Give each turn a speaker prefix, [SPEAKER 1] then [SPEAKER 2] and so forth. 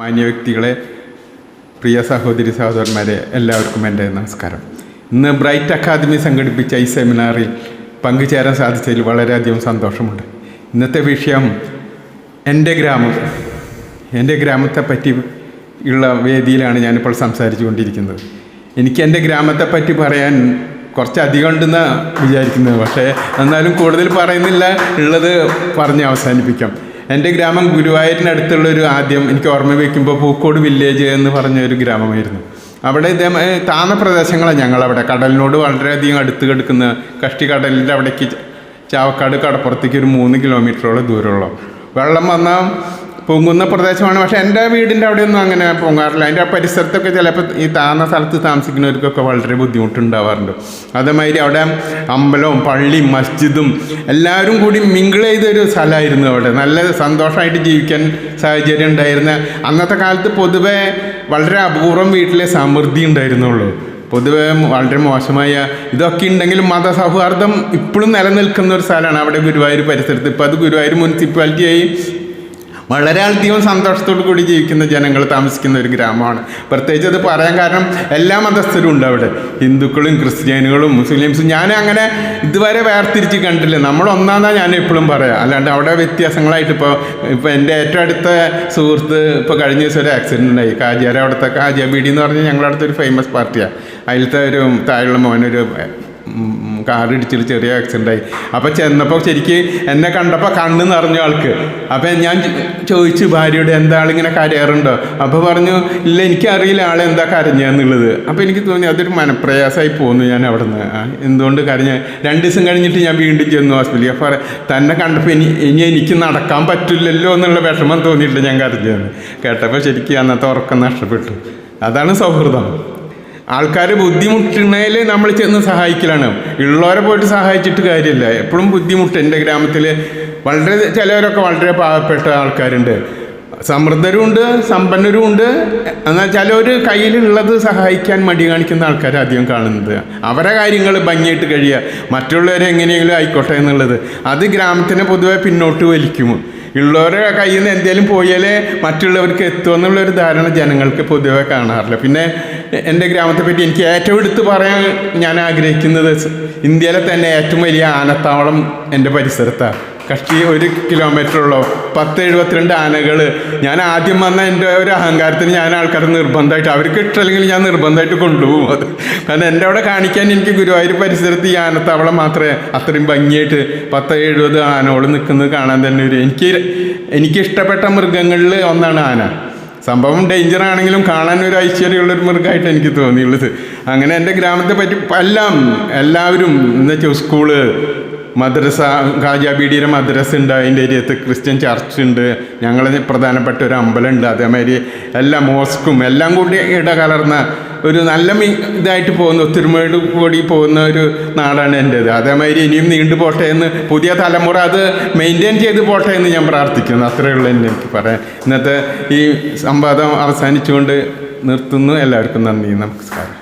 [SPEAKER 1] മാന്യ വ്യക്തികളെ പ്രിയ സഹോദരി സഹോദരന്മാരെ എല്ലാവർക്കും എന്റെ നമസ്കാരം. ഇന്ന് ബ്രൈറ്റ് അക്കാദമി സംഘടിപ്പിച്ച ഈ സെമിനാറിൽ പങ്കുചേരാൻ സാധിച്ചതിൽ വളരെയധികം സന്തോഷമുണ്ട്. ഇന്നത്തെ വിഷയം എന്റെ ഗ്രാമം. എന്റെ ഗ്രാമത്തെ പറ്റി ഉള്ള വേദിയിലാണ് ഞാനിപ്പോൾ സംസാരിച്ചു കൊണ്ടിരിക്കുന്നത് എനിക്ക് എന്റെ ഗ്രാമത്തെ പറ്റി പറയാൻ കുറച്ചധികം ഉണ്ടെന്ന് വിചാരിക്കുന്നത്. പക്ഷേ എന്നാലും കൂടുതൽ പറയുന്നില്ല. ഉള്ളത് പറഞ്ഞ് അവസാനിപ്പിക്കാം. എന്റെ ഗ്രാമം ഗുരുവായൂരിനടുത്തുള്ളൊരു ആദ്യം എനിക്ക് ഓർമ്മ വയ്ക്കുമ്പോൾ പൂക്കോട് വില്ലേജ് എന്ന് പറഞ്ഞ ഒരു ഗ്രാമമായിരുന്നു. അവിടെ ഇതേ താന്ന പ്രദേശങ്ങളാണ് ഞങ്ങളവിടെ. കടലിനോട് വളരെയധികം അടുത്ത് കിടക്കുന്ന കഷ്ടി കടലിന്റെ അവിടേക്ക് ചാവക്കാട് കടപ്പുറത്തേക്ക് ഒരു മൂന്ന് കിലോമീറ്ററോളം ദൂരമുള്ള. വെള്ളം വന്നാൽ പൊങ്ങുന്ന പ്രദേശമാണ്. പക്ഷേ എന്റെ വീടിന്റെ അവിടെയൊന്നും അങ്ങനെ പൊങ്ങാറില്ല. അതിന്റെ പരിസരത്തൊക്കെ ചിലപ്പോൾ ഈ താഴ്ന്ന സ്ഥലത്ത് താമസിക്കുന്നവർക്കൊക്കെ വളരെ ബുദ്ധിമുട്ടുണ്ടാവാറുണ്ട്. അതേമാതിരി അവിടെ അമ്പലവും പള്ളിയും മസ്ജിദും എല്ലാവരും കൂടി മിങ്കിൾ ചെയ്തൊരു സ്ഥലമായിരുന്നു അവിടെ. നല്ല സന്തോഷമായിട്ട് ജീവിക്കാൻ സാഹചര്യം ഉണ്ടായിരുന്ന അന്നത്തെ കാലത്ത് പൊതുവെ വളരെ അപൂർവം വീട്ടിലെ സമൃദ്ധി ഉണ്ടായിരുന്നുള്ളൂ. പൊതുവെ വളരെ മോശമായ ഇതൊക്കെ ഉണ്ടെങ്കിലും മതസൗഹാർദ്ദം ഇപ്പോഴും നിലനിൽക്കുന്ന ഒരു സ്ഥലമാണ്. അവിടെ ഗുരുവായൂർ പരിസരത്ത്. ഇപ്പോൾ അത് ഗുരുവായൂർ മുനിസിപ്പാലിറ്റിയായി വളരെ അധികം സന്തോഷത്തോടു കൂടി ജീവിക്കുന്ന ജനങ്ങൾ താമസിക്കുന്ന ഒരു ഗ്രാമമാണ്. പ്രത്യേകിച്ച് അത് പറയാൻ കാരണം എല്ലാ മതസ്ഥരും ഉണ്ട് അവിടെ. ഹിന്ദുക്കളും ക്രിസ്ത്യാനികളും മുസ്ലിംസും. ഞാൻ അങ്ങനെ ഇതുവരെ വേർതിരിച്ച് കണ്ടില്ല. നമ്മൾ ഒന്നാന്നാ ഞാൻ എപ്പോഴും പറയാം. അല്ലാണ്ട് അവിടെ വ്യത്യാസങ്ങളായിട്ട് ഇപ്പോൾ ഇപ്പോൾ എന്റെ ഏറ്റവും അടുത്ത സുഹൃത്ത് ഇപ്പോൾ കഴിഞ്ഞ ദിവസം ഒരു ആക്സിഡന്റ് ഉണ്ടായി. കാജിയാർ അവിടുത്തെ കാജിയ ബീഡി എന്ന് പറഞ്ഞാൽ ഞങ്ങളുടെ അടുത്തൊരു ഫേമസ് പാർട്ടിയാണ് അതിലത്തെ ഒരു താഴെയുള്ള മോനൊരു കാർ ഇടിച്ചിട്ട് ചെറിയ ആക്സിഡന്റ് ആയി. അപ്പോൾ ചെന്നപ്പോൾ ശരിക്ക് എന്നെ കണ്ടപ്പോൾ കണ്ണ് നിറഞ്ഞു ആൾക്ക്. അപ്പം ഞാൻ ചോദിച്ചു ഭാര്യയോട് എന്താ ആളിങ്ങനെ കരയാറുണ്ടോ? അപ്പോൾ പറഞ്ഞു ഇല്ല എനിക്കറിയില്ല ആൾ എന്താ കരഞ്ഞെന്നുള്ളത്. അപ്പോൾ എനിക്ക് തോന്നി അതൊരു മനപ്രയാസമായി പോന്നു ഞാൻ അവിടെ നിന്ന് എന്തുകൊണ്ട് കരഞ്ഞ? രണ്ട് ദിവസം കഴിഞ്ഞിട്ട് ഞാൻ വീണ്ടും ചെന്നു ഹോസ്പിറ്റലിൽ അപ്പോൾ തന്നെ കണ്ടപ്പോൾ ഇനി ഇനി എനിക്ക് നടക്കാൻ പറ്റില്ലല്ലോ എന്നുള്ള വിഷമം തോന്നിയിട്ട് ഞാൻ കരഞ്ഞതെന്ന്. കേട്ടപ്പോൾ ശരിക്കും അന്നത്തെ ഉറക്കം നഷ്ടപ്പെട്ടു. അതാണ് സൗഹൃദം. ആൾക്കാർ ബുദ്ധിമുട്ടുന്നതിൽ നമ്മൾ ചെന്ന് സഹായിക്കലാണ്. ഉള്ളവരെ പോയിട്ട് സഹായിച്ചിട്ട് കാര്യമില്ല. എപ്പോഴും ബുദ്ധിമുട്ട്. എന്റെ ഗ്രാമത്തിൽ വളരെ ചിലവരൊക്കെ വളരെ പാവപ്പെട്ട ആൾക്കാരുണ്ട്. സമൃദ്ധരും ഉണ്ട് സമ്പന്നരും ഉണ്ട്. എന്നാൽ ചിലവർ കയ്യിലുള്ളത് സഹായിക്കാൻ മടി കാണിക്കുന്ന ആൾക്കാർ അധികം കാണുന്നത്. അവരെ കാര്യങ്ങൾ ഭംഗിയായിട്ട് കഴിയുക. മറ്റുള്ളവരെ എങ്ങനെയെങ്കിലും ആയിക്കോട്ടെ എന്നുള്ളത്. അത് ഗ്രാമത്തിനെ പൊതുവെ പിന്നോട്ട് വലിക്കും. ഉള്ളവരുടെ കയ്യിൽ നിന്ന് എന്തെങ്കിലും പോയാലേ മറ്റുള്ളവർക്ക് എത്തുമെന്നുള്ളൊരു ധാരണ ജനങ്ങൾക്ക് പൊതുവെ കാണാറില്ല. പിന്നെ എന്റെ ഗ്രാമത്തെ പറ്റി എനിക്ക് ഏറ്റവും എടുത്ത് പറയാൻ ഞാൻ ആഗ്രഹിക്കുന്നത് ഇന്ത്യയിലെ തന്നെ ഏറ്റവും വലിയ ആനത്താവളം എന്റെ പരിസരത്താണ്. കഷ്ടി ഒരു കിലോമീറ്റർ ഉള്ളോ പത്ത് എഴുപത്തിരണ്ട് ആനകൾ ഞാൻ ആദ്യം വന്ന എന്റെ ഒരു അഹങ്കാരത്തിന് ഞാൻ ആൾക്കാർ നിർബന്ധമായിട്ട് അവർക്ക് ഇഷ്ടമല്ലെങ്കിൽ ഞാൻ നിർബന്ധമായിട്ട് കൊണ്ടുപോകും അത്. കാരണം എന്റെ അവിടെ കാണിക്കാൻ എനിക്ക് ഗുരുവായൂർ പരിസരത്ത് ഈ ആനത്താവളം മാത്രമേ അത്രയും ഭംഗിയായിട്ട് പത്ത് എഴുപത് ആനകൾ നിൽക്കുന്നത് കാണാൻ തന്നെ ഒരു എനിക്ക് എനിക്കിഷ്ടപ്പെട്ട മൃഗങ്ങളിൽ ഒന്നാണ് ആന. സംഭവം ഡേഞ്ചർ ആണെങ്കിലും കാണാൻ ഒരു ഐശ്വര്യമുള്ള ഒരു മൃഗമായിട്ട് എനിക്ക് തോന്നിയുള്ളത്. അങ്ങനെ എന്റെ ഗ്രാമത്തെ പറ്റി എല്ലാം എല്ലാവരും എന്താ വെച്ചാൽ സ്കൂൾ മദ്രസ കാജാബീഡിയുടെ മദ്രസ ഉണ്ട് അതിന്റെ ഏരിയത്ത് ക്രിസ്ത്യൻ ചർച്ച് ഉണ്ട് ഞങ്ങളെ പ്രധാനപ്പെട്ട ഒരു അമ്പലമുണ്ട് അതേമാതിരി എല്ലാ മോസ്കും എല്ലാം കൂടി ഇടകലർന്ന ഒരു നല്ല ഇതായിട്ട് പോകുന്ന ഒത്തൊരുമയോട് കൂടി പോകുന്ന ഒരു നാടാണ് എന്റേത് അതേമാതിരി ഇനിയും നീണ്ടു പോട്ടെ എന്ന് പുതിയ തലമുറ അത് മെയിന്റെയിൻ ചെയ്ത് പോട്ടെ എന്ന് ഞാൻ പ്രാർത്ഥിക്കുന്നു. അത്രയേ ഉള്ളൂ എന്നെ എനിക്ക് പറയാൻ. ഇന്നത്തെ ഈ സംവാദം അവസാനിച്ചുകൊണ്ട് നിർത്തുന്നു. എല്ലാവർക്കും നന്ദി. നമസ്കാരം.